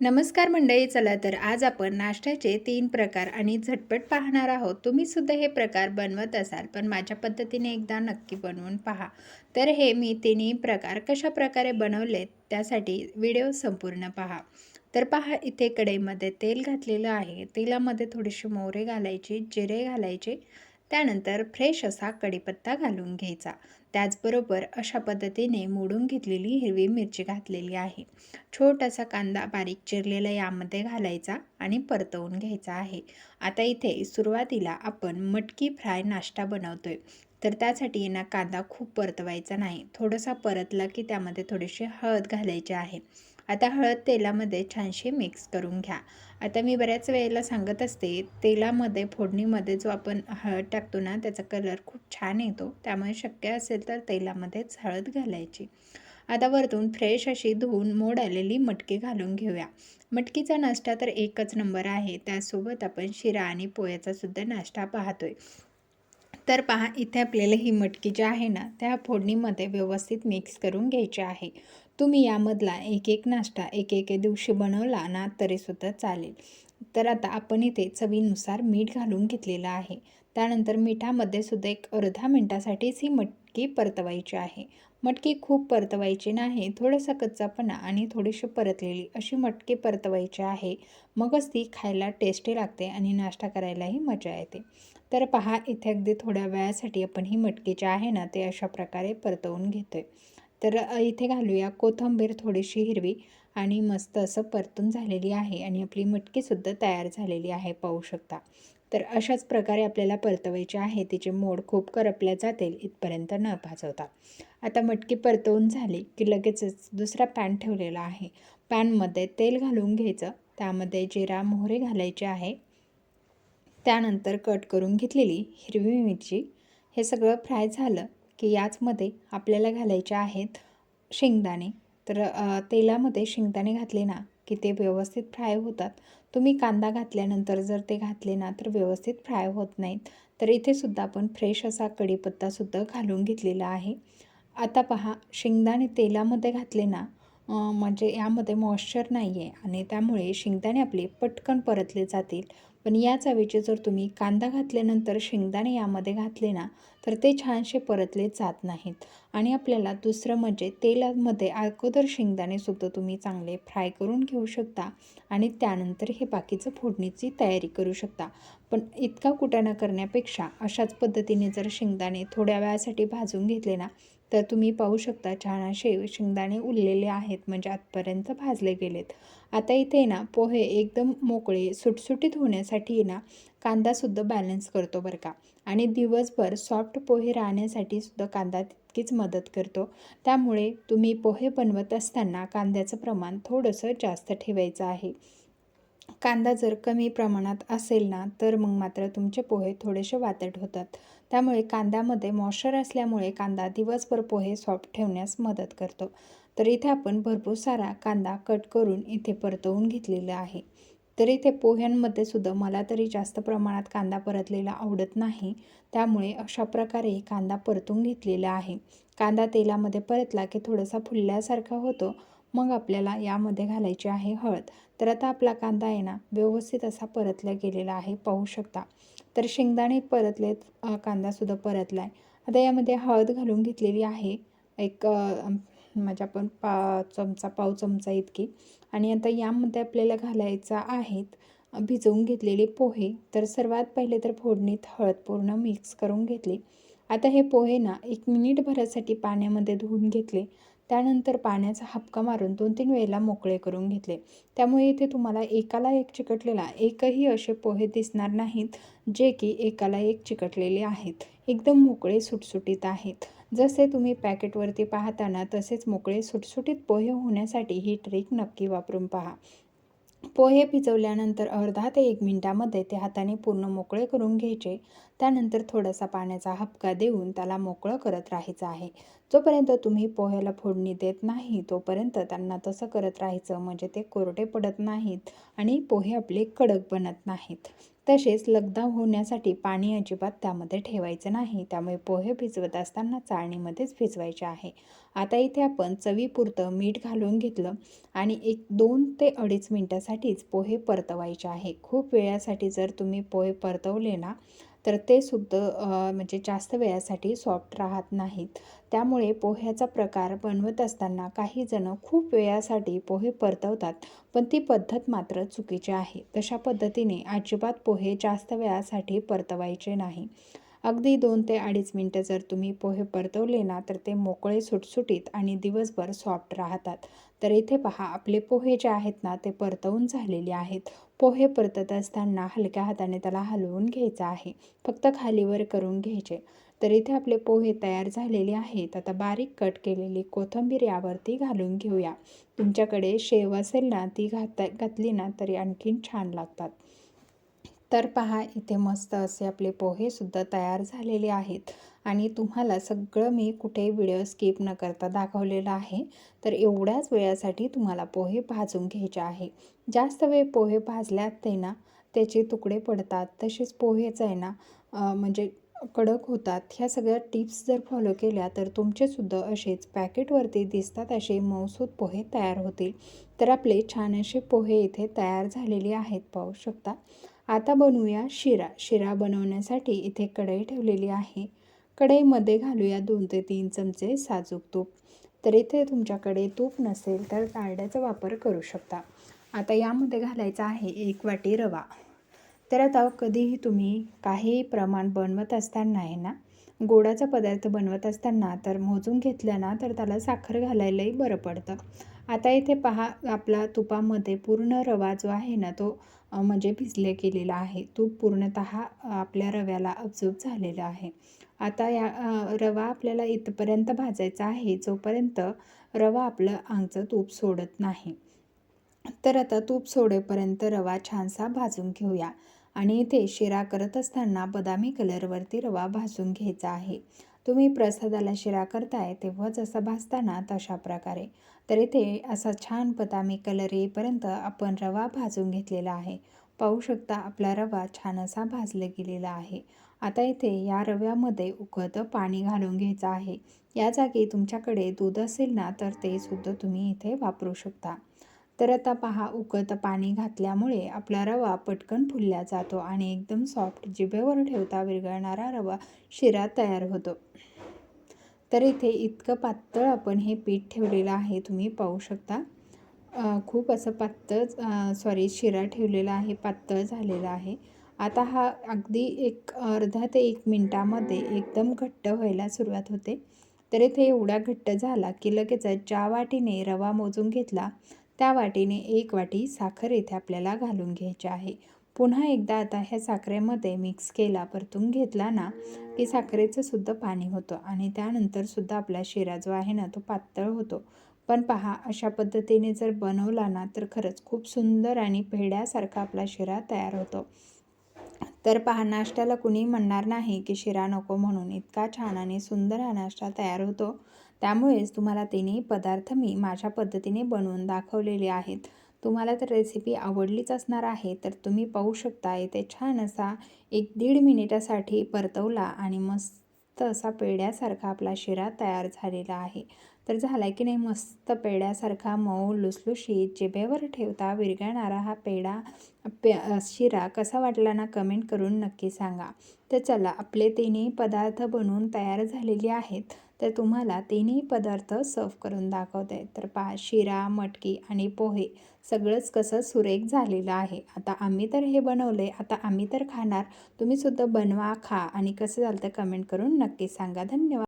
नमस्कार मंडळी चला तर आज आपण नाश्त्याचे तीन प्रकार आणि झटपट पाहणार आहोत. तुम्ही सुद्धा हे प्रकार बनवत असाल पण माझ्या पद्धतीने एकदा नक्की बनवून पहा. तर हे मी तिन्ही प्रकार कशा प्रकारे बनवलेत त्यासाठी व्हिडिओ संपूर्ण पहा. तर पहा इथे कढईमध्ये तेल घातलेलं आहे. तेलामध्ये थोडीशी मोहरे घालायची जिरे घालायचे. त्यानंतर फ्रेश असा कढीपत्ता घालून घ्यायचा. त्याचबरोबर अशा पद्धतीने मोडून घेतलेली हिरवी मिरची घातलेली आहे. छोटासा कांदा बारीक चिरलेला यामध्ये घालायचा आणि परतवून घ्यायचा आहे. आता इथे सुरुवातीला आपण मटकी फ्राय नाश्ता बनवतोय. तर त्यासाठी ना कांदा खूप परतवायचा नाही. थोडासा परतला की त्यामध्ये थोडीशी हळद घालायची आहे. आता हळद तेलामध्ये छानशी मिक्स करून घ्या. आता मी बऱ्याच वेळेला सांगत असते तेलामध्ये फोडणीमध्ये जो आपण हळद टाकतो ना त्याचा कलर खूप छान येतो. त्यामुळे शक्य असेल तर तेलामध्येच हळद घालायची. आता वरतून फ्रेश अशी धुवून मोड आलेली मटकी घालून घेऊया. मटकीचा नाश्ता तर एकच नंबर आहे. त्यासोबत आपण शिरा आणि पोह्याचा सुद्धा नाश्ता पाहतोय. तर पहा इथे आपल्याला ही मटकी जी आहे ना त्या फोडणीमध्ये व्यवस्थित मिक्स करून घ्यायची आहे. तुम्ही यामधला एक एक नाश्ता एक एक दिवशी बनवला ना तरीसुद्धा चालेल. तर आता आपण इथे चवीनुसार मीठ घालून घेतलेलं आहे. त्यानंतर मिठामध्ये सुद्धा एक अर्धा मिनटासाठीच ही मटकी परतवायची आहे. मटकी खूप परतवायची नाही थोडासा कच्चापणा आणि थोडीशी परतलेली अशी मटकी परतवायची आहे. मगच ती खायला टेस्टी लागते आणि नाश्ता करायलाही मजा येते. तर पहा इथे अगदी थोड्या वेळासाठी आपण ही मटकी आहे ना ते अशा प्रकारे परतवून घेतो आहे तर इथे घालूया कोथंबीर थोडीशी हिरवी आणि मस्त असं परतून झालेली आहे आणि आपली मटकीसुद्धा तयार झालेली आहे पाहू शकता. तर अशाच प्रकारे आपल्याला परतवायचे आहे. तिचे मोड खूप करपल्या जातील इथपर्यंत न भाजवता आता मटकी परतवून झाली की लगेचच दुसरा पॅन ठेवलेला आहे. पॅनमध्ये तेल घालून घ्यायचं. त्यामध्ये जिरा मोहरे घालायचे आहे. त्यानंतर कट करून घेतलेली हिरवी मिरची. हे सगळं फ्राय झालं की याचमध्ये आपल्याला घालायचे आहेत शेंगदाणे. तर तेलामध्ये शेंगदाणे घातले ना की ते व्यवस्थित फ्राय होतात. तुम्ही कांदा घातल्यानंतर जर ते घातले ना तर व्यवस्थित फ्राय होत नाहीत. तर इथे सुद्धा आपण फ्रेश असा कढीपत्तासुद्धा घालून घेतलेला आहे. आता पहा शेंगदाणे तेलामध्ये घातले ना म्हणजे यामध्ये मॉइश्चर नाही आहे आणि त्यामुळे शेंगदाणे आपले पटकन परतले जातील. पण याच चवीचे जर तुम्ही कांदा घातल्यानंतर शेंगदाणे यामध्ये घातले ना तर ते छानसे परतले जात नाहीत. आणि आपल्याला दुसरं म्हणजे तेलामध्ये अगोदर शेंगदाणेसुद्धा तुम्ही चांगले फ्राय करून घेऊ शकता आणि त्यानंतर हे बाकीचं फोडणीची तयारी करू शकता. पण इतका कुटाणा करण्यापेक्षा अशाच पद्धतीने जर शेंगदाणे थोड्या वेळासाठी भाजून घेतले ना तर तुम्ही पाहू शकता छान असे शेंगदाणे उरलेले आहेत म्हणजे आतपर्यंत भाजले गेलेत. आता इथे ना पोहे एकदम मोकळे सुटसुटीत होण्यासाठी ना कांदासुद्धा बॅलन्स करतो बरं का. आणि दिवसभर सॉफ्ट पोहे राहण्यासाठी सुद्धा कांदा तितकीच मदत करतो. त्यामुळे तुम्ही पोहे बनवत असताना कांद्याचं प्रमाण थोडंसं जास्त ठेवायचं आहे. कांदा जर कमी प्रमाणात असेल ना तर मग मात्र तुमचे पोहे थोडेसे वातट होतात. त्यामुळे कांद्यामध्ये मॉइश्चर असल्यामुळे कांदा दिवसभर पोहे सॉफ्ट ठेवण्यास मदत करतो. तर इथे आपण भरपूर सारा कांदा कट करून इथे परतवून घेतलेला आहे. तर इथे पोह्यांमध्ये सुद्धा मला तरी जास्त प्रमाणात कांदा परतलेला आवडत नाही. त्यामुळे अशा प्रकारे कांदा परतून घेतलेला आहे. कांदा तेलामध्ये परतला की थोडासा फुलल्यासारखा होतो. मग आपल्याला यामध्ये घालायची आहे हळद. तर आता आपला कांदा आहे ना व्यवस्थित असा परतला गेलेला आहे पाहू शकता. तर शेंगदाणे परतलेत कांदासुद्धा परतला आहे आता यामध्ये हळद घालून घेतलेली आहे. एक माझ्या पण पा चमचा पाव चमचा इतकी. आणि आता यामध्ये आपल्याला घालायचा आहेत भिजवून घेतलेले पोहे. तर सर्वात पहिले तर फोडणीत हळद पूर्ण मिक्स करून घेतली. आता हे पोहे ना एक मिनिटभरासाठी पाण्यामध्ये धुवून घेतले. त्यानंतर पाण्याचा हपका मारून दोन तीन वेळेला मोकळे करून घेतले. त्यामुळे इथे तुम्हाला एकाला एक चिकटलेला एकही असे पोहे दिसणार नाहीत जे की एकाला एक चिकटलेले आहेत. एकदम मोकळे सुटसुटीत आहेत. जसे तुम्ही पॅकेटवरती पाहताना तसेच मोकळे सुटसुटीत पोहे होण्यासाठी ही ट्रिक नक्की वापरून पहा. पोहे भिजवल्यानंतर अर्धा ते एक मिनटामध्ये ते हाताने पूर्ण मोकळे करून घ्यायचे. त्यानंतर थोडासा पाण्याचा हपका देऊन त्याला मोकळं करत राहायचं आहे. जोपर्यंत तुम्ही पोह्याला फोडणी देत नाही तोपर्यंत त्यांना तसं करत राहायचं म्हणजे ते कोरडे पडत नाहीत आणि पोहे आपले कडक बनत नाहीत. तसेच लगदा होण्यासाठी पाणी अजिबात त्यामध्ये ठेवायचं नाही. त्यामुळे पोहे भिजवत असताना चाळणीमध्येच भिजवायचे आहे. आता इथे आपण चवीपुरतं मीठ घालून घेतलं आणि एक दोन ते अडीच मिनटासाठीच पोहे परतवायचे आहे. खूप वेळासाठी जर तुम्ही पोहे परतवले ना तर ते सुद्धा म्हणजे जास्त वेळासाठी सॉफ्ट राहत नाहीत. त्यामुळे पोह्याचा प्रकार बनवत असताना काही जणं खूप वेळासाठी पोहे परतवतात पण ती पद्धत मात्र चुकीची आहे. तशा पद्धतीने अजिबात पोहे जास्त वेळासाठी परतवायचे नाही. अगदी दोन ते अडीच मिनटं जर तुम्ही पोहे परतवले ना तर ते मोकळे सुटसुटीत आणि दिवसभर सॉफ्ट राहतात. तर इथे पहा आपले पोहे जे आहेत ना ते परतवून झालेले आहेत. पोहे परतत असताना हलक्या हाताने त्याला हलवून घ्यायचं आहे. फक्त खालीवर करून घ्यायचे. तर इथे आपले पोहे तयार झालेले आहेत. आता बारीक कट केलेली कोथिंबीर यावरती घालून घेऊया. तुमच्याकडे शेव असेल ना ती घाता घातली ना तरी आणखीन छान लागतात. तर पहा इथे मस्त असे आपले पोहेसुद्धा तयार झालेले आहेत. आणि तुम्हाला सगळं मी कुठेही व्हिडिओ स्किप न करता दाखवलेलं आहे. तर एवढ्याच वेळासाठी तुम्हाला पोहे भाजून घ्यायचे आहे. जास्त वेळ पोहे भाजल्यात ते ना त्याचे तुकडे पडतात. तसेच पोहेच आहे ना म्हणजे कडक होतात. ह्या सगळ्या टिप्स जर फॉलो केल्या तर तुमचेसुद्धा असेच पॅकेटवरती दिसतात असे मौसूद पोहे तयार होतील. तर आपले छान असे पोहे इथे तयार झालेले आहेत पाहू शकता. आता बनवूया शिरा. शिरा बनवण्यासाठी इथे कढई ठेवलेली आहे. कढईमध्ये घालूया दोन ते तीन चमचे साजूक तूप. तर इथे तुमच्याकडे तूप नसेल तर डाळड्याचा वापर करू शकता. आता यामध्ये घालायचा आहे एक वाटी रवा. तर आता कधीही तुम्ही काही प्रमाण बनवत असताना आहे ना गोडाचा पदार्थ बनवत असताना तर मोजून घेतलं ना तर त्याला साखर घालायलाही बरं पडतं. आता इथे पहा आपला तुपामध्ये पूर्ण रवा जो आहे ना तो म्हणजे भिजले गेलेला आहे. तूप पूर्णत आपल्या रव्याला अब्झॉर्ब झालेला आहे. आता या रवा आपल्याला इथपर्यंत भाजायचा आहे जोपर्यंत रवा आपलं आंगचं तूप सोडत नाही. तर आता तूप सोडेपर्यंत रवा छानसा भाजून घेऊया. आणि इथे शिरा करत असताना बदामी कलरवरती रवा भाजून घ्यायचा आहे. तुम्ही प्रसादाला शिरा करताय तेव्हाच असं भाजताना तशा प्रकारे. तर इथे असा छान बदामी कलर येईपर्यंत आपण रवा भाजून घेतलेला आहे. पाहू शकता आपला रवा छान असा भाजला गेलेला आहे. आता इथे या रव्यामध्ये उकळतं पाणी घालून घ्यायचं आहे. या जागी तुमच्याकडे दूध असेल ना तर ते सुद्धा तुम्ही इथे वापरू शकता. तर आता पहा उकळतं पाणी घातल्यामुळे आपला रवा पटकन फुलल्या जातो आणि एकदम सॉफ्ट जिभेवर ठेवता विरघळणारा रवा शिरा तयार होतो. तर इथे इतकं पातळ आपण हे पीठ ठेवलेलं आहे तुम्ही पाहू शकता. खूप असं पातळ सॉरी शिरा ठेवलेला आहे पातळ झालेला आहे. आता हा अगदी एक अर्धा ते एक मिनटामध्ये एकदम घट्ट व्हायला सुरुवात होते. तर इथे एवढा घट्ट झाला की लगेच ज्या वाटीने रवा मोजून घेतला त्या वाटीने एक वाटी साखर इथे आपल्याला घालून घ्यायची आहे. पुन्हा एकदा आता ह्या साखरेमध्ये मिक्स केला परतून घेतला ना की साखरेचं सुद्धा पाणी होतं आणि त्यानंतरसुद्धा आपला शिरा जो आहे ना तो पातळ होतो. पण पहा अशा पद्धतीने जर बनवला ना तर खरंच खूप सुंदर आणि पेढ्यासारखा आपला शिरा तयार होतो. तर पहा नाश्त्याला कुणी म्हणणार नाही की शिरा नको म्हणून. इतका छान आणि सुंदर हा नाश्ता तयार होतो. त्यामुळेच तुम्हाला तिन्ही पदार्थ मी माझ्या पद्धतीने बनवून दाखवलेले आहेत. तुम्हाला तर रेसिपी आवडलीच असणार आहे तर तुम्ही पाहू शकता येते छान असा एक दीड मिनिटासाठी परतवला आणि मस्त असा पेड्यासारखा आपला शिरा तयार झालेला आहे. तर झाला की नाही मस्त पेड्यासारखा मऊ लुसलुशीत जिभेवर ठेवता विरघळणारा हा पेढा पे शिरा कसा वाटला ना कमेंट करून नक्की सांगा. तर चला आपले तिन्ही पदार्थ बनवून तयार झालेले आहेत. तर तुम्हाला तिन्ही पदार्थ सर्व करून दाखवते. तर पा शिरा मटकी आणि पोहे सगळंच कसं सुरेख झालेलं आहे. आता आम्ही तर हे बनवले आता आम्ही तर खाणार. तुम्हीसुद्धा बनवा खा आणि कसं झालं तर कमेंट करून नक्की सांगा. धन्यवाद.